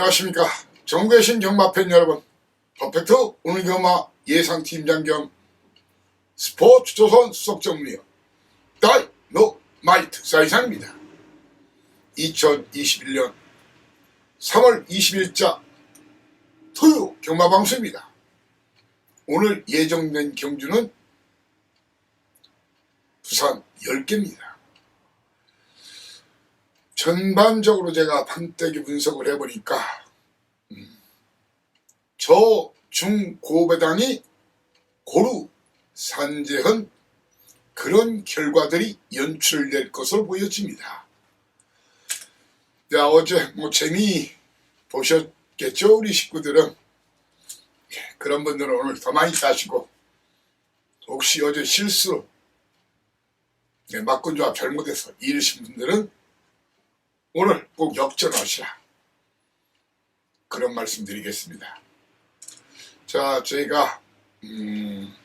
안녕하십니까. 정계신 경마팬 여러분. 퍼펙트 오늘 경마 예상팀장 겸 스포츠 조선 수석정리요 다이노마이트 사이상입니다. 2021년 3월 20일자 토요 경마방송입니다. 오늘 예정된 경주는 부산 10개입니다 전반적으로 제가 판때기 분석을 해보니까 음, 저 중고배당이 고루 산재한 그런 결과들이 연출될 것으로 보여집니다. 자 어제 뭐 재미 보셨겠죠 우리 식구들은 예, 그런 분들은 오늘 더 많이 따시고 혹시 어제 실수로 예, 막군조합 잘못해서 잃으신 분들은 오늘 꼭 역전하시라. 그런 말씀 드리겠습니다. 자, 저희가, 음,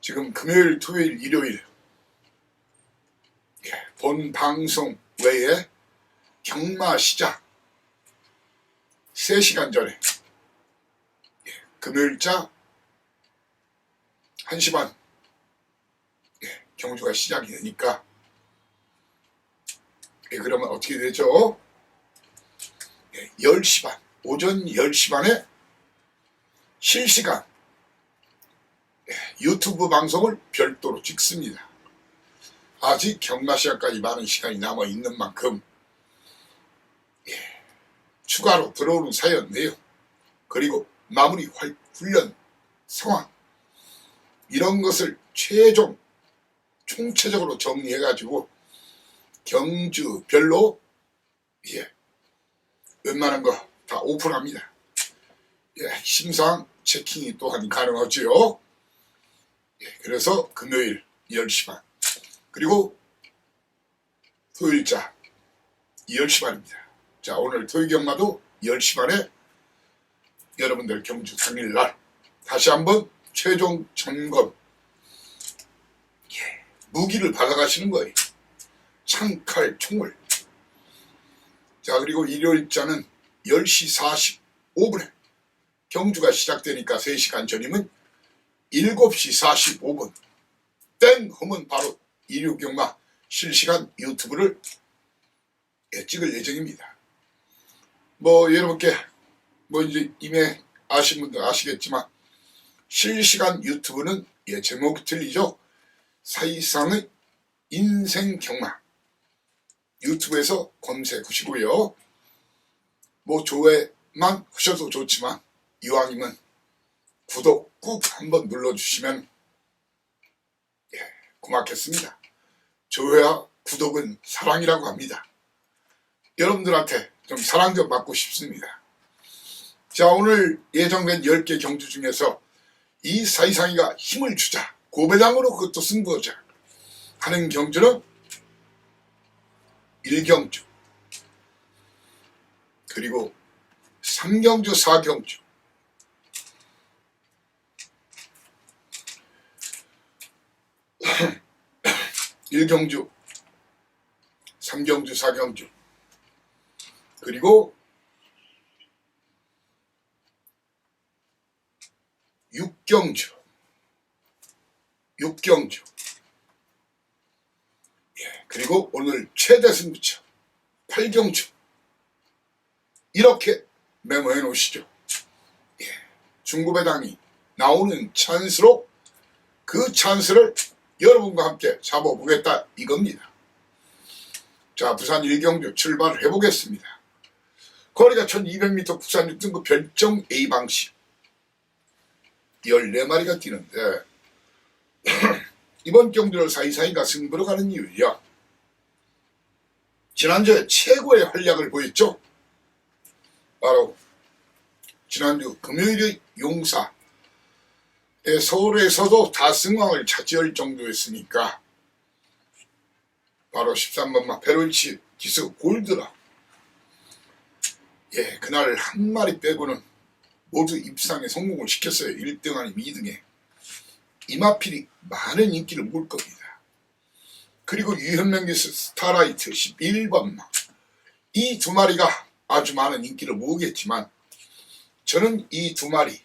지금 금요일, 토요일, 일요일, 예, 본 방송 외에 경마 시작 3시간 전에, 예, 금요일자 1시 반, 예, 경주가 시작이 되니까, 예, 그러면 어떻게 되죠? 예, 10시 반, 오전 10시 반에 실시간 예, 유튜브 방송을 별도로 찍습니다. 아직 경마 시간까지 많은 시간이 남아 있는 만큼 예, 추가로 들어오는 사연 내용 그리고 마무리 활- 훈련 상황 이런 것을 최종 총체적으로 정리해가지고 경주 별로 예 웬만한 거 다 오픈합니다. 예, 심상 체킹이 또한 가능하지요. 예, 그래서 금요일 10시 반 그리고 토요일자 10시 반입니다. 자 오늘 토요일 경마도 10시 반에 여러분들 경주 당일날 다시 한번 최종 점검 예, 무기를 받아가시는 거예요. 창 칼 총을 자 그리고 일요일자는 10시 45분에 경주가 시작되니까 3시간 전이면 7시 45분 땡 하면 바로 일요경마 실시간 유튜브를 예, 찍을 예정입니다. 뭐 여러분께 뭐 이제 이미 아신 분들 아시겠지만 실시간 유튜브는 예 제목이 틀리죠. 사이상의 인생 경마 유튜브에서 검색하시고요. 뭐 조회만 하셔도 좋지만 이왕이면 구독 꾹 한번 눌러주시면 예, 고맙겠습니다. 조회와 구독은 사랑이라고 합니다. 여러분들한테 좀 사랑 좀 받고 싶습니다. 자 오늘 예정된 10개 경주 중에서 이 사이상이가 힘을 주자 고배당으로 그것도 승부하자 하는 경주는 1경주 그리고 3경주 4경주. 1경주 3경주 4경주. 그리고 6경주 6경주. 예, 그리고 오늘 최대 승부처 8경주 이렇게 메모해 놓으시죠. 예, 중고배당이 나오는 찬스로 그 찬스를 여러분과 함께 잡아보겠다 이겁니다. 자 부산 1경주 출발을 해보겠습니다. 거리가 1200m 부산 6등급 별정 A 방식 14마리가 뛰는데 이번 경주를 사이사이가 승부로 가는 이유야. 지난주에 최고의 활약을 보였죠. 바로 지난주 금요일의 용사 서울에서도 다승왕을 차지할 정도였으니까 바로 13번마 베롤치 기스 골드라. 예 그날 한 마리 빼고는 모두 입상에 성공을 시켰어요. 1등 아니면 2등에. 이마필이 많은 인기를 모을 겁니다 그리고 유현명 기스 스타라이트 11번마 이 두 마리가 아주 많은 인기를 모으겠지만 저는 이 두 마리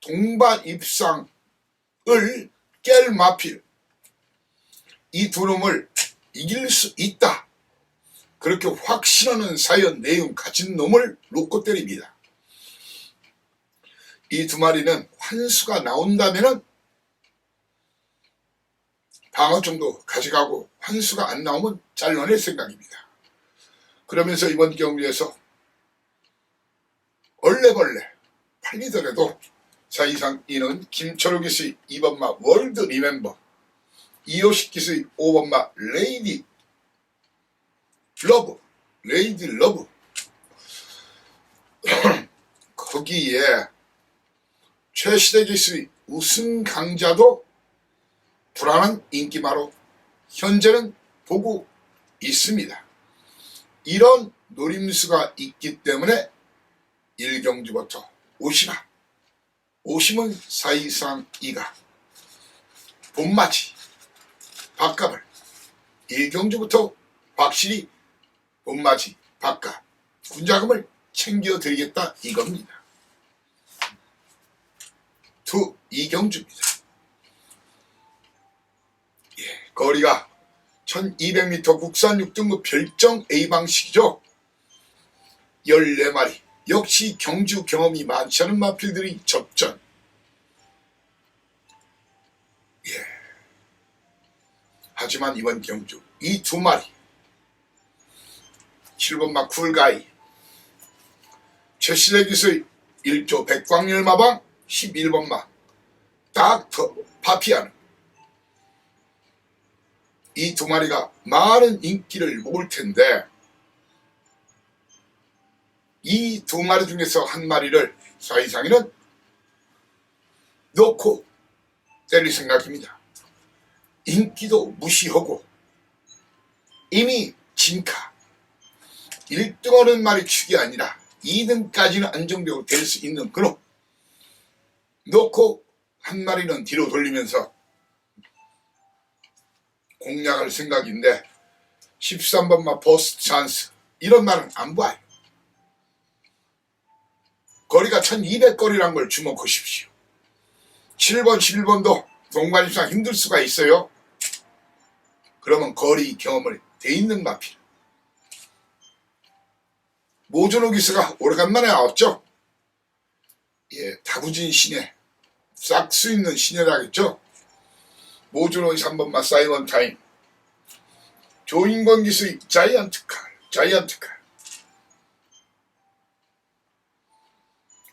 동반 입상을 깰 마필 이두 놈을 이길 수 있다. 그렇게 확신하는 사연 내용 가진 놈을 놓고 때립니다. 이 두 마리는 환수가 나온다면은 방어 정도 가져가고 환수가 안 나오면 잘라낼 생각입니다. 그러면서 이번 경기에서 얼레벌레 팔리더라도 자 이상 이는 김철우 기수의 2번마 월드 리멤버 이호식 기수의 5번마 레이디 러브 레이디 러브 거기에 최시대 기수의 우승 강자도 불안한 인기마로 현재는 보고 있습니다. 이런 노림수가 있기 때문에 1경주부터 오시라. 오시면 사이상 이가 봄맞이 밥값을 1경주부터 확실히 봄맞이 밥값 군자금을 챙겨드리겠다 이겁니다. 두 이경주입니다. 거리가 1200m 국산 6등급 별정 A 방식이죠. 14마리. 역시 경주 경험이 많지 않은 마필들이 접전. 예. 하지만 이번 경주 이 두 마리 7번마 쿨가이 최신의 기술 1조 백광열마방 11번마 닥터 파피아는 이 두 마리가 많은 인기를 모을 텐데 이 두 마리 중에서 한 마리를 사이상이는 놓고 때릴 생각입니다. 인기도 무시하고 이미 진카 1등하는 말이 축이 아니라 2등까지는 안정적으로 될수 있는 그놈 놓고 한 마리는 뒤로 돌리면서 공략할 생각인데 13번마 버스 찬스 이런 말은 안 봐요. 거리가 1200거리란 걸 주목하십시오. 7번, 11번도 동반입상 힘들 수가 있어요. 그러면 거리 경험을 돼 있는 마필. 모조노 기스가 오래간만에 나왔죠. 예, 다구진 신예, 싹수 있는 신예라겠죠. 모조노의 3번마 사이먼 타임, 조인권 기수의 자이언트 칼, 자이언트 칼.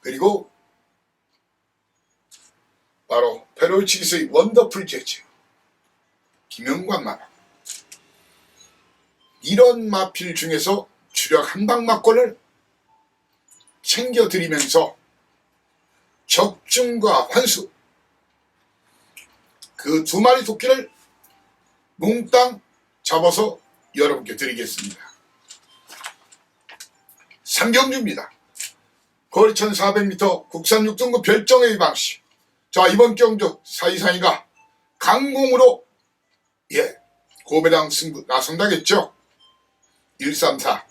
그리고 바로 페로이치 기수의 원더풀 재즈, 김영관 마마. 이런 마필 중에서 주력 한방막권을 챙겨드리면서 적중과 환수 그 두 마리 토끼를 몽땅 잡아서 여러분께 드리겠습니다. 삼경주입니다. 거리 1400m 국산 6등급 별정의 방식 자 이번 경주 사이사이가 강공으로 예 고배당 승부 나선다겠죠 134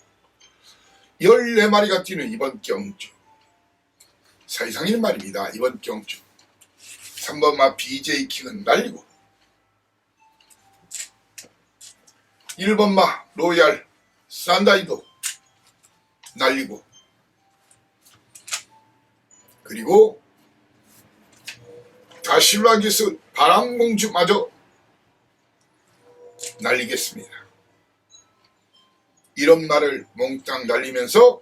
14마리가 뛰는 이번 경주 사이상이는 말입니다. 이번 경주 3번마 BJ 킹은 날리고. 1번마 로얄 산다이도 날리고. 그리고 다실라 기수 바람공주마저 날리겠습니다. 이런 말을 몽땅 날리면서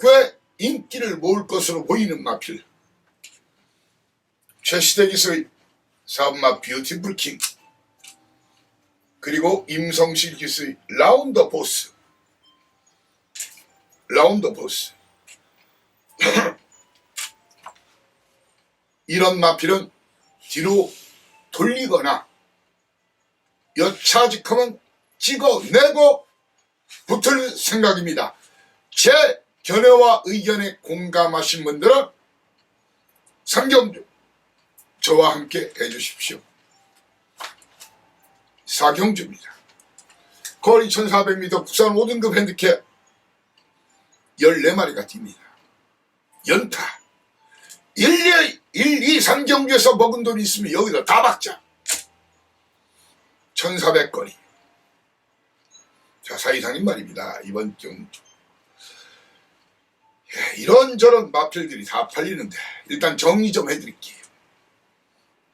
꽤 인기를 모을 것으로 보이는 마필 최시대 기수의 사업마 뷰티풀 킹 그리고 임성실 기수의 라운더 보스 라운더 보스 이런 마필은 뒤로 돌리거나 여차직하면 찍어내고 붙을 생각입니다. 제 견해와 의견에 공감하신 분들은 삼경주 저와 함께 해주십시오. 사경주입니다. 거리 1400m 국산 5등급 핸디캡 14마리가 뜁니다. 연타 1, 1, 2, 3경기에서 먹은 돈이 있으면 여기다 다 박자 1400거리 자 사이상인 말입니다. 이번 경주 예, 이런저런 마필들이 다 팔리는데 일단 정리 좀 해드릴게요.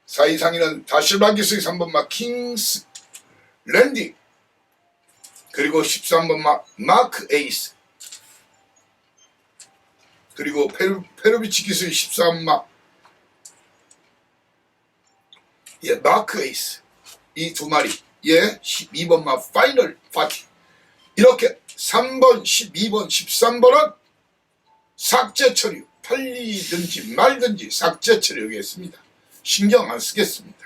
사이상인은 다실바기스의 3번마 킹스 랜디 그리고 13번마 마크 에이스 그리고 페루, 페루비치 기수의 13마 예, 마크 에이스 이 두 마리 예, 12번마 파이널 파티 이렇게 3번, 12번, 13번은 삭제 처리 팔리든지 말든지 삭제 처리하겠습니다. 신경 안 쓰겠습니다.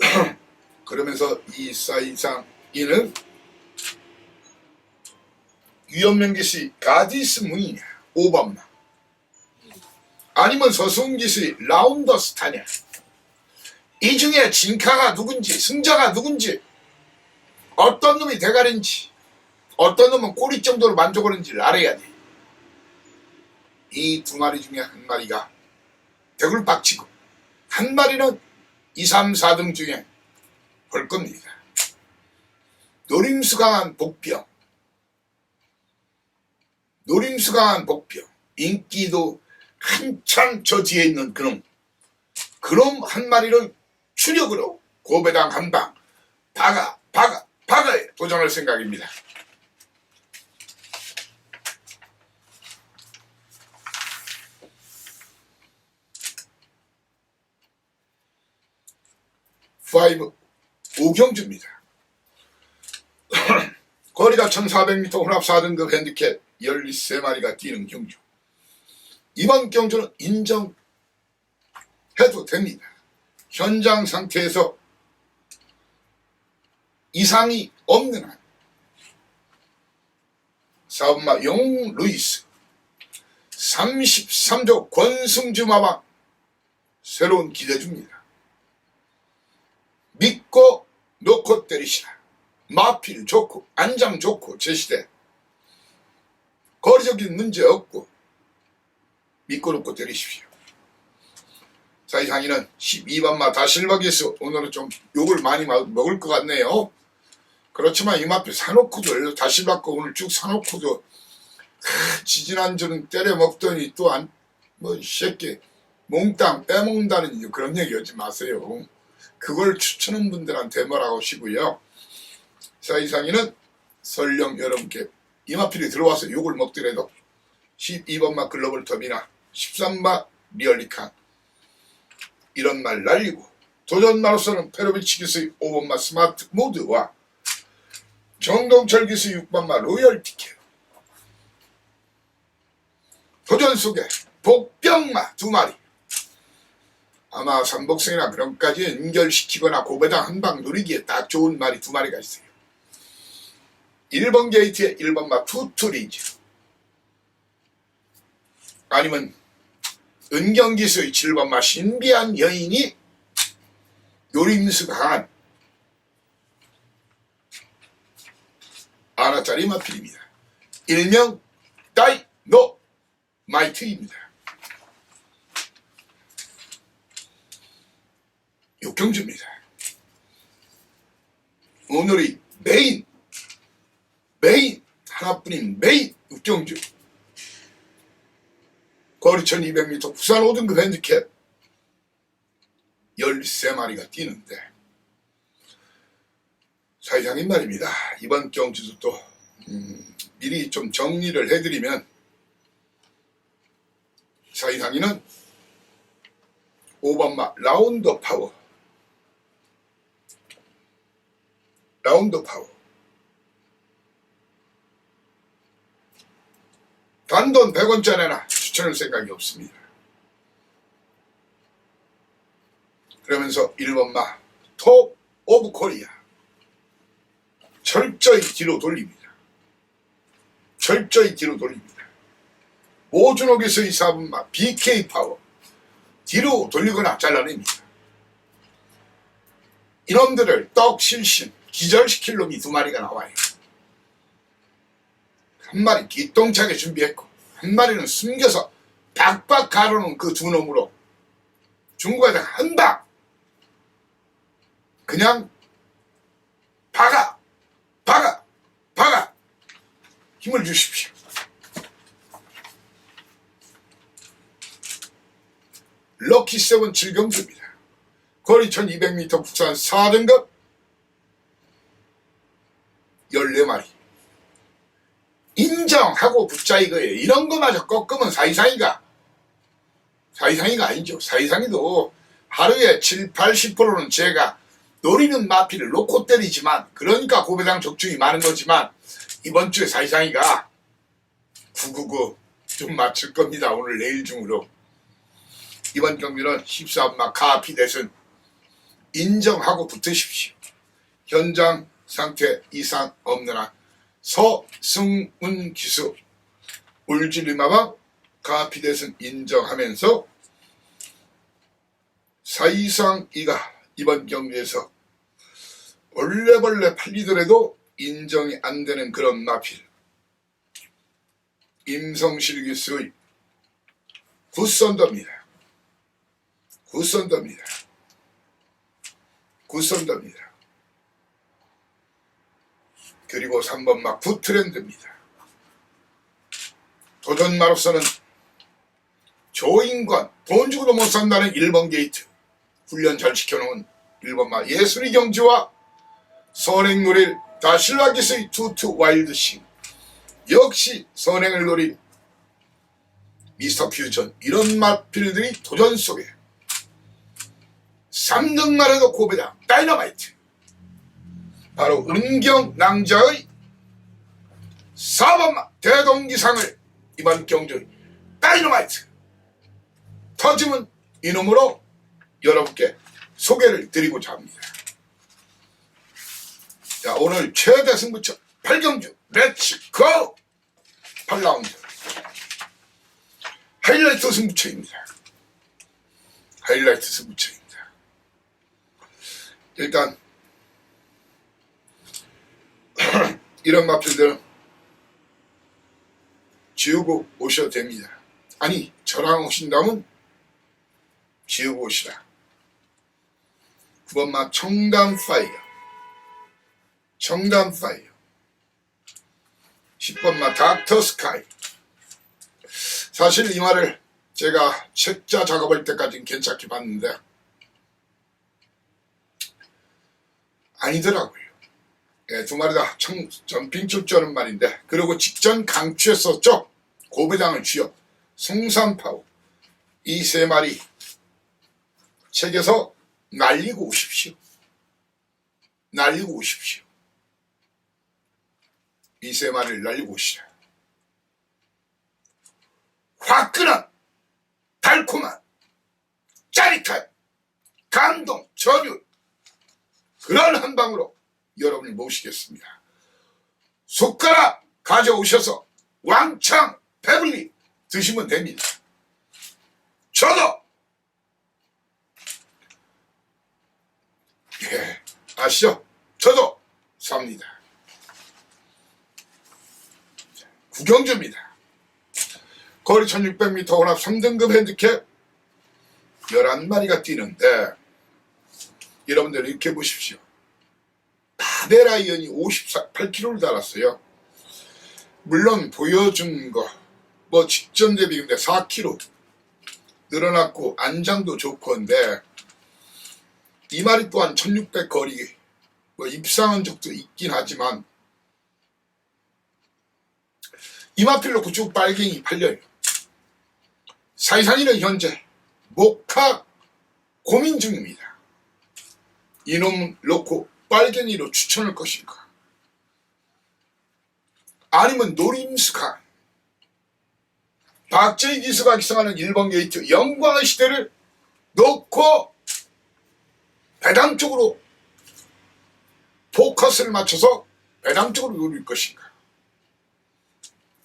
그러면서 이 사이상 이는 위험명기시 가디스 문이냐 오밤마 아니면 서승기시 라운더스타냐 이 중에 진카가 누군지 승자가 누군지 어떤 놈이 대가리인지 어떤 놈은 꼬리 정도로 만족하는지를 알아야 돼. 이 두 마리 중에 한 마리가 벽을 빡치고 한 마리는 2, 3, 4등 중에 볼 겁니다. 노림수 강한 복병 노림수 강한 복병 인기도 한참 저 뒤에 있는 그놈 그놈 한 마리를 추력으로 고배당 한방 박아 박아 박아에 도전할 생각입니다. 파이브 오경주입니다. 거리가 1400m 혼합 4등급 핸디캡 13마리가 뛰는 경주. 이번 경주는 인정해도 됩니다. 현장 상태에서 이상이 없는 한 사업마 용 루이스 33조 권승주 마방 새로운 기대 줍니다. 믿고 놓고 때리시라. 마필 좋고 안장 좋고 제 시대 거리적인 문제 없고 믿고 놓고 때리십시오. 사이상이는 12번마 다 실박에서 오늘은 좀 욕을 많이 마- 먹을 것 같네요. 그렇지만 이마필 사놓고도 다 실박고 오늘 쭉 사놓고도 하, 지지난주는 때려 먹더니 또안뭐 새끼 몽땅 빼먹는다는 그런 얘기 하지 마세요. 그걸 추천한 분들한테 뭐라고 하시고요. 사이상이는 설령 여러분께 이마필이 들어와서 욕을 먹더라도 12번마 글로벌 톱이나 13마 리얼리칸 이런 말 날리고 도전마로서는 페로비치 기수의 5번마 스마트 모드와 정동철 기수의 6번마 로열 티켓 도전 속에 복병마 두 마리 아마 삼복성이나 그런까지 연결시키거나 고배당 한 방 누리기에 딱 좋은 말이 두 마리가 있어요. 1번 게이트에 1번 마 투투리즈 아니면 은경기수의 7번 마 신비한 여인이 요림수 강한 아나짜리 마필입니다. 일명 다이노 마이트입니다. 경주입니다. 오늘의 메인 메인 하나뿐인 메인 육경주 거리 1200m 부산 5등급 핸디캡 13마리가 뛰는데 사회장님 말입니다. 이번 경주도 또 음, 미리 좀 정리를 해드리면 사회장이는 5번마 라운드 파워 라운드 파워 단돈 100원짜리나 추천할 생각이 없습니다. 그러면서 1번마 톱 오브 코리아 철저히 뒤로 돌립니다. 철저히 뒤로 돌립니다. 모준옥에서의 4번마 BK 파워 뒤로 돌리거나 잘라냅니다. 이놈들을 떡 실신 기절시킬 놈이 두 마리가 나와요. 한 마리 기똥차게 준비했고 한 마리는 숨겨서 박박 가로는 그 두 놈으로 중국에다 한방 그냥 박아 박아 박아 힘을 주십시오. 럭키 세븐 질경주입니다. 거리 1200m 국산 4등급 14마리 인정하고 붙자 이거예요. 이런 거마저 꺾으면 사이상이가 사이상이가 아니죠. 사이상이도 하루에 7, 80%는 제가 노리는 마피를 놓고 때리지만 그러니까 고배당 적중이 많은 거지만 이번 주에 사이상이가 999 좀 맞출 겁니다. 오늘 내일 중으로 이번 경기는 14마 카피 대선 인정하고 붙으십시오. 현장 상태 이상 없는 한 서승훈 기수 울지리마방 카피 대선 인정하면서 사이상 이가 이번 경기에서 원래벌레 팔리더라도 인정이 안 되는 그런 마필 임성실 기수의 굿선더입니다. 굿선더입니다. 굿선더입니다. 그리고 3번 막 굿트렌드입니다. 도전마로서는 조인관 돈 주고도 못 산다는 1번 게이트. 훈련 잘 시켜놓은 1번 마 예술의 경지와 선행 노릴 다실라기스의 투투 와일드 싱. 역시 선행을 노린 미스터 퓨전 이런 마필들이 도전 속에 3등만 해도 고배당 다이너마이트 바로 은경 낭자의 4번마 대동기상을 이번 경주 다이너마이트 터지면 이놈으로 여러분께 소개를 드리고자 합니다. 자 오늘 최대 승부처 8경주 렛츠고 8라운드 하이라이트 승부처입니다. 하이라이트 승부처입니다. 일단 이런 마필들은 지우고 오셔도 됩니다. 아니 저랑 오신다면 지우고 오시라. 9번마 청담 파이어 청담 파이어 10번마 닥터 스카이 사실 이 말을 제가 책자 작업할 때까지는 괜찮게 봤는데 아니더라고요. 예, 두 마리 다 청, 점핑 출전은 말인데 그리고 직전 강추했었죠. 고배당을 쥐어 송산파오 이세 마리 책에서 날리고 오십시오. 날리고 오십시오. 이 세 마리를 날리고 오시라. 화끈한 달콤한 짜릿한 감동 전율 그런 한 방으로 여러분을 모시겠습니다. 숟가락 가져오셔서 왕창 배불리 드시면 됩니다. 저도 예 아시죠? 저도 삽니다. 구경주입니다. 거리 1600m 혼합 3등급 핸디캡 11마리가 뛰는데 여러분들 이렇게 보십시오. 바베라이언이 58kg를 달았어요. 물론 보여준 거, 뭐 직전 대비 근데 4kg 늘어났고 안장도 좋건데 이 마리 또한 1600 거리 뭐 입상한 적도 있긴 하지만 이마필 놓고 쭉 빨갱이 팔려요. 사이사이는 현재 목화 고민 중입니다. 이놈 놓고 빨갱이로 추천할 것인가? 아니면 노림수가 박재희 기수가 기성하는 1번 게이트 영광의 시대를 놓고 배당 쪽으로 포커스를 맞춰서 배당 쪽으로 노릴 것인가?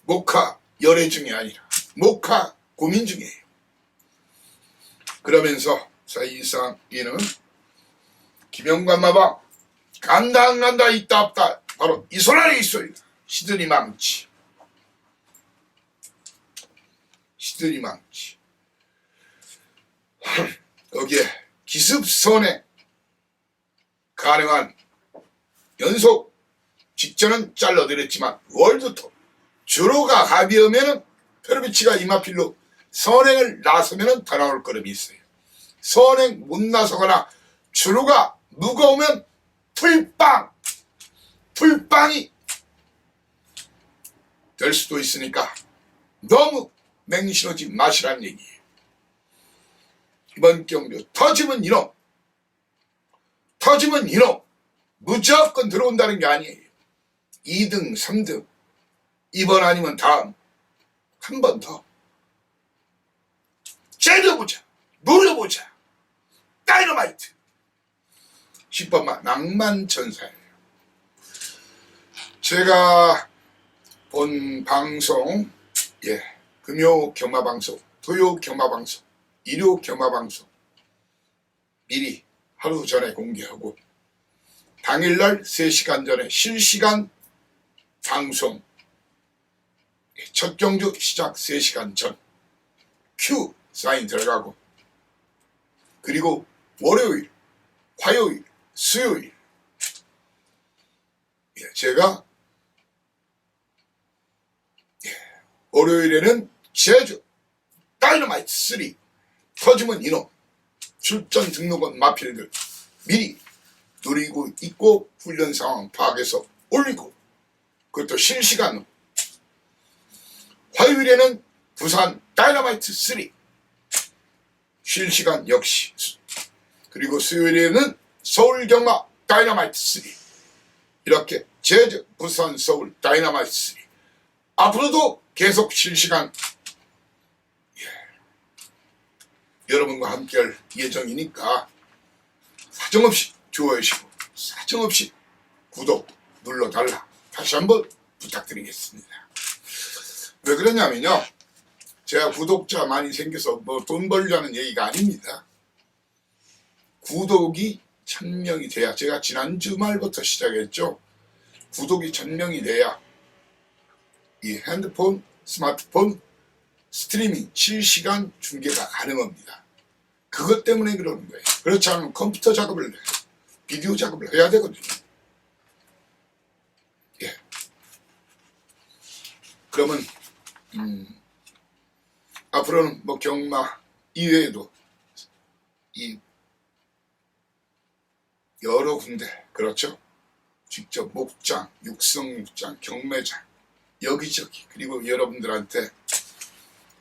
목화 열애 중이 아니라 목화 고민 중이에요. 그러면서 사이상 이는 김영관 마방 간다 안 간다 있다 없다. 바로 이손 안에 있어요 시드니 망치. 시드니 망치. 여기에 기습선에 가능한 연속 직전은 잘라드렸지만 월드톱 주로가 가벼우면은 페르비치가 이마필로 선행을 나서면은 더 나올 거름이 있어요. 선행 못 나서거나 주로가 무거우면 풀빵 풀빵이 될 수도 있으니까 너무 맹신하지 마시란 얘기예요. 이번 경주 터지면 이놈 터지면 이놈 무조건 들어온다는 게 아니에요. 2등, 3등 이번 아니면 다음 한 번 더 째려보자 노려보자 다이너마이트 10번만 낭만천사예요. 제가 본 방송 예 금요 경마 방송 토요 경마 방송 일요 경마 방송 미리 하루 전에 공개하고 당일날 3시간 전에 실시간 방송 예, 첫 경주 시작 3시간 전 큐 사인 들어가고 그리고 월요일, 화요일, 수요일. 예, 제가 예, 월요일에는 제주 다이너마이트 3 터지면 이놈 출전 등록원 마필들 미리 누리고 있고 훈련 상황 파악해서 올리고 그것도 실시간으로 화요일에는 부산 다이너마이트 3 실시간 역시. 그리고 수요일에는 서울 경마 다이너마이트 3 이렇게 제주 부산 서울 다이너마이트 3 앞으로도 계속 실시간 예, 여러분과 함께할 예정이니까 사정없이 좋아요시고 사정없이 구독 눌러달라 다시 한번 부탁드리겠습니다. 왜 그러냐면요. 제가 구독자 많이 생겨서 뭐 돈 벌려는 얘기가 아닙니다. 구독이 천명이 돼야 제가 지난 주말부터 시작했죠. 구독이 천명이 돼야 이 핸드폰, 스마트폰 스트리밍 실시간 중계가 가능합니다. 그것 때문에 그러는 거예요. 그렇지 않으면 컴퓨터 작업을 해, 비디오 작업을 해야 되거든요. 예. 그러면 음, 앞으로는 뭐 경마 이외에도 이 여러 군데 그렇죠. 직접 목장, 육성 목장, 경매장 여기저기 그리고 여러분들한테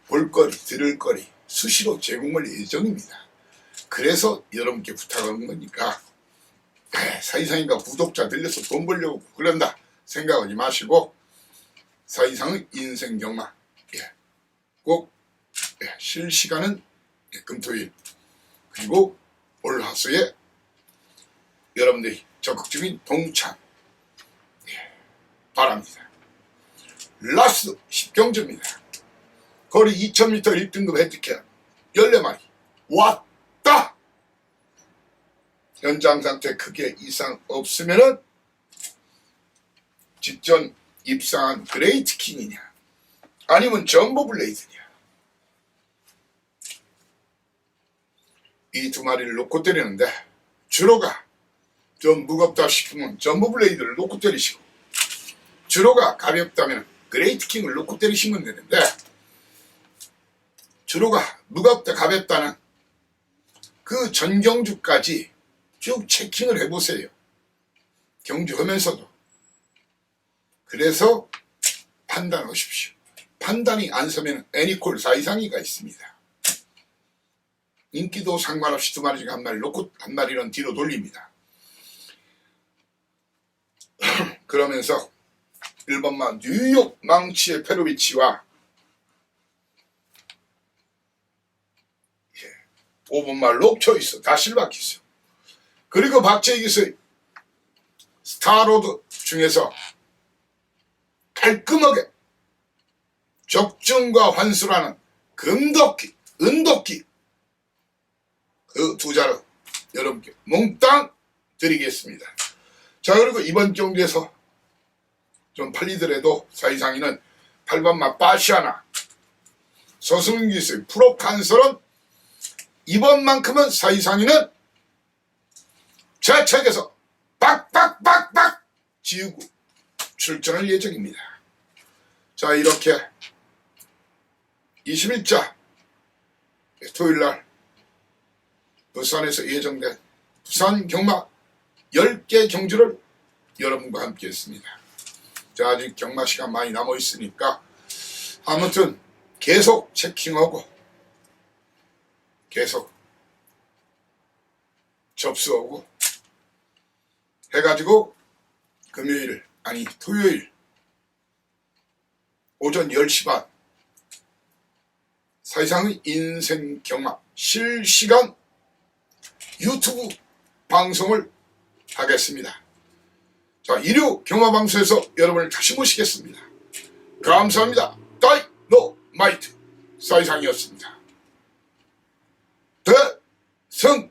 볼거리, 들을거리 수시로 제공할 예정입니다. 그래서 여러분께 부탁하는 거니까 에이, 사이상이가 구독자 들려서 돈 벌려고 그런다 생각하지 마시고 사이상의 인생 경마 예, 꼭 예, 실시간은 예, 금토일 그리고 올 하수에 여러분들이 적극적인 동참 예, 바랍니다. 라스 10경주입니다. 거리 2000m 1등급 획득해 14마리 왔다! 현장 상태 크게 이상 없으면은 직전 입상한 그레이트 킹이냐 아니면 점보 블레이드냐 이 두 마리를 놓고 때리는데 주로가 좀 무겁다 싶으면 점보 블레이드를 놓고 때리시고 주로가 가볍다면 그레이트 킹을 놓고 때리시면 되는데 주로가 무겁다 가볍다는 그 전경주까지 쭉 체킹을 해보세요. 경주하면서도. 그래서 판단하십시오. 판단이 안 서면 애니콜 4 이상이가 있습니다. 인기도 상관없이 두 마리 한 마리 놓고 한 마리는 뒤로 돌립니다. 그러면서 1번만 뉴욕 망치의 페로비치와 5번만 록초이스 다실바 키스 그리고 박재익이스 스타로드 중에서 깔끔하게 적중과 환수라는 금도끼, 은도끼 그 두 자를 여러분께 몽땅 드리겠습니다. 자 그리고 이번 경기에서 좀 팔리더라도 사이상이는 8번 마파시아나 서승기스 프로 칸설은 이번만큼은 사이상이는 좌측에서 빡빡빡빡 지우고 출전할 예정입니다. 자 이렇게 21자 토요일날 부산에서 예정된 부산 경마 10개 경주를 여러분과 함께 했습니다. 자 아직 경마 시간 많이 남아 있으니까 아무튼 계속 체킹하고 계속 접수하고 해가지고 금요일 아니 토요일 오전 10시 반 사이상의 인생 경마 실시간 유튜브 방송을 하겠습니다. 자, 일요 경화방송에서 여러분을 다시 모시겠습니다. 감사합니다. 다이노마이트 사이상이었습니다. 대승!